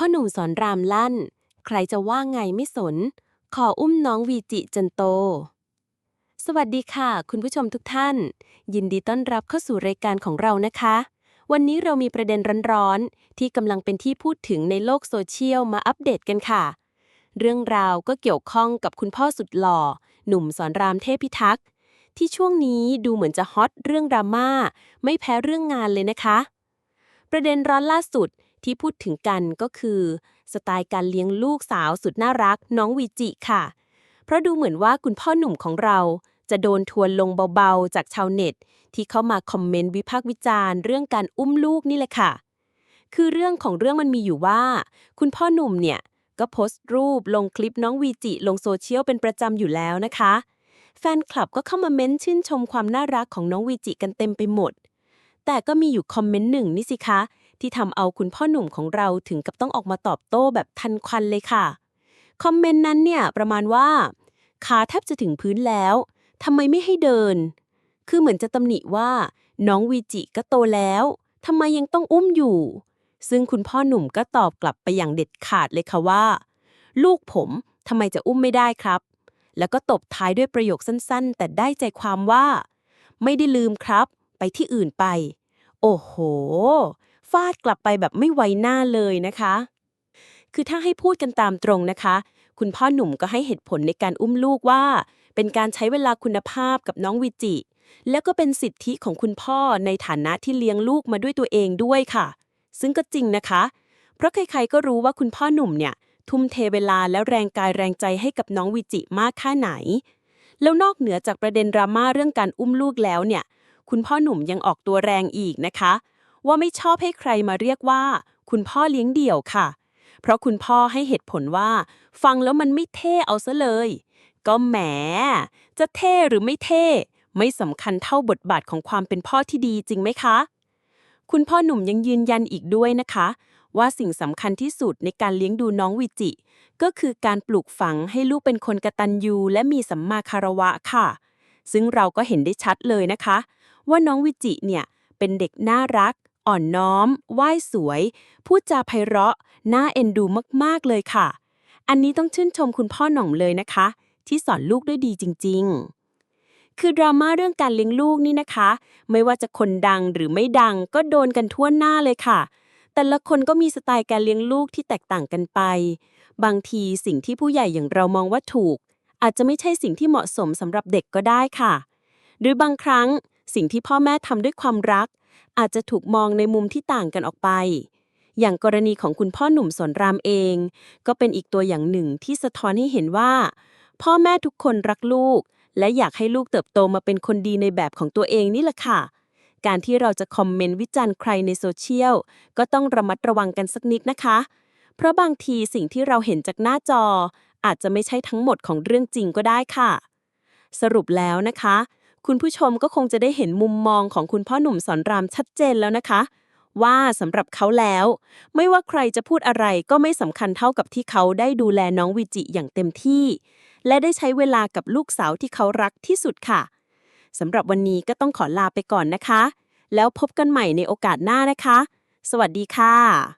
พ่อหนุ่มสอนรามลั่น ใครจะว่าไงไม่สน ขออุ้มน้องวีจิจนโต สวัสดีค่ะ คุณผู้ชมทุกท่าน ยินดีต้อนรับเข้าสู่รายการของเรานะคะ วันนี้เรามีประเด็นร้อนๆ ที่กำลังเป็นที่พูดถึงในโลกโซเชียลมาอัปเดตกันค่ะ เรื่องราวก็เกี่ยวข้องกับคุณพ่อสุดหล่อ หนุ่มสอนรามเทพิทักษ์ที่ช่วงนี้ดูเหมือนจะฮอตเรื่องดราม่าไม่แพ้เรื่องงานเลยนะคะ ประเด็นร้อนล่าสุด ที่พูดถึงกันก็คือสไตล์การเลี้ยงลูกสาวสุดน่ารักน้องวีจิค่ะ เพราะดูเหมือนว่าคุณพ่อหนุ่มของเราจะโดนทวนลงเบาๆ จากชาวเน็ต ที่เข้ามาคอมเมนต์วิพากษ์วิจารณ์เรื่องการอุ้มลูกนี่แหละค่ะ คือเรื่องของเรื่องมันมีอยู่ว่า คุณพ่อหนุ่มเนี่ยก็โพสต์รูปลงคลิปน้องวีจิลงโซเชียลเป็นประจำอยู่แล้วนะคะ แฟนคลับก็เข้ามาเม้นชื่นชมความน่ารักของน้องวีจิกันเต็มไปหมด แต่ก็มีอยู่คอมเมนต์หนึ่งนี่สิคะ ที่ทำเอาคุณพ่อหนุ่มของเราถึงกับต้องออกมาตอบโต้แบบทันควันเลยค่ะ คอมเมนต์นั้นเนี่ยประมาณว่า ขาแทบจะถึงพื้นแล้วทำไมไม่ให้เดิน คือเหมือนจะตำหนิว่า น้องวีจิก็โตแล้วทำไมยังต้องอุ้มอยู่ ซึ่งคุณพ่อหนุ่มก็ตอบกลับไปอย่างเด็ดขาดเลยค่ะว่า ลูกผมทำไมจะอุ้มไม่ได้ครับ แล้วก็ตบท้ายด้วยประโยคสั้นๆ แต่ได้ใจความว่า ไม่ได้ลืมครับ ไปที่อื่นไป โอ้โห ฟาดกลับไปแบบไม่ไว้หน้าเลยนะคะ คือถ้าให้พูดกันตามตรงนะคะ คุณพ่อหนุ่มก็ให้เหตุผลในการอุ้มลูกว่า เป็นการใช้เวลาคุณภาพกับน้องวิจิ แล้วก็เป็นสิทธิของคุณพ่อในฐานะที่เลี้ยงลูกมาด้วยตัวเองด้วยค่ะ ซึ่งก็จริงนะคะ เพราะใครๆก็รู้ว่าคุณพ่อหนุ่มเนี่ยทุ่มเทเวลาและแรงกายแรงใจให้กับน้องวิจิมากแค่ไหน แล้วนอกเหนือจากประเด็นดราม่าเรื่องการอุ้มลูกแล้วเนี่ย คุณพ่อหนุ่มยังออกตัวแรงอีกนะคะ ว่าไม่ชอบให้ใครมาเรียกว่า คุณพ่อเลี้ยงเดี่ยวค่ะ เพราะคุณพ่อให้เหตุผลว่า ฟังแล้วมันไม่เท่เอาซะเลย ก็แหม จะเท่หรือไม่เท่ ไม่สำคัญเท่าบทบาทของความเป็นพ่อที่ดีจริงไหมคะ คุณพ่อหนุ่มยังยืนยันอีกด้วยนะคะ ว่าสิ่งสำคัญที่สุดในการเลี้ยงดูน้องวิจิ ก็คือการปลูกฝังให้ลูกเป็นคนกตัญญูและมีสัมมาคารวะค่ะ ซึ่งเราก็เห็นได้ชัดเลยนะคะ ว่าน้องวิจิเนี่ยเป็นเด็กน่ารัก อ่อนน้อมไหว้สวย พูดจาไพเราะ น่าเอ็นดูมากๆเลยค่ะ อันนี้ต้องชื่นชมคุณพ่อหน่องเลยนะคะ ที่สอนลูกด้วยดีจริง ๆ คือดราม่าเรื่องการเลี้ยงลูกนี่นะคะ ไม่ว่าจะคนดังหรือไม่ดังก็โดนกันทั่วหน้าเลยค่ะ แต่ละคนก็มีสไตล์การเลี้ยงลูกที่แตกต่างกันไป บางทีสิ่งที่ผู้ใหญ่อย่างเรามองว่าถูก อาจจะไม่ใช่สิ่งที่เหมาะสมสำหรับเด็กก็ได้ค่ะ หรือบางครั้งสิ่งที่พ่อแม่ทำด้วยความรัก อาจจะถูกมองในมุมที่ต่างกันออกไป อย่างกรณีของคุณพ่อหนุ่มสนรามเอง ก็เป็นอีกตัวอย่างหนึ่งที่สะท้อนให้เห็นว่า พ่อแม่ทุกคนรักลูก และอยากให้ลูกเติบโตมาเป็นคนดีในแบบของตัวเองนี่แหละค่ะ การที่เราจะคอมเมนต์วิจารณ์ใครในโซเชียลก็ต้องระมัดระวังกันสักนิดนะคะ เพราะบางทีสิ่งที่เราเห็นจากหน้าจอ อาจจะไม่ใช่ทั้งหมดของเรื่องจริงก็ได้ค่ะ สรุปแล้วนะคะ คุณผู้ชมก็คงจะได้เห็นมุมมองของคุณพ่อหนุ่มสอนรามชัดเจนแล้วนะคะ ว่าสำหรับเขาแล้ว ไม่ว่าใครจะพูดอะไรก็ไม่สำคัญเท่ากับที่เขาได้ดูแลน้องวิจิอย่างเต็มที่ และได้ใช้เวลากับลูกสาวที่เขารักที่สุดค่ะสำหรับวันนี้ก็ต้องขอลาไปก่อนนะคะ แล้วพบกันใหม่ในโอกาสหน้านะคะ สวัสดีค่ะ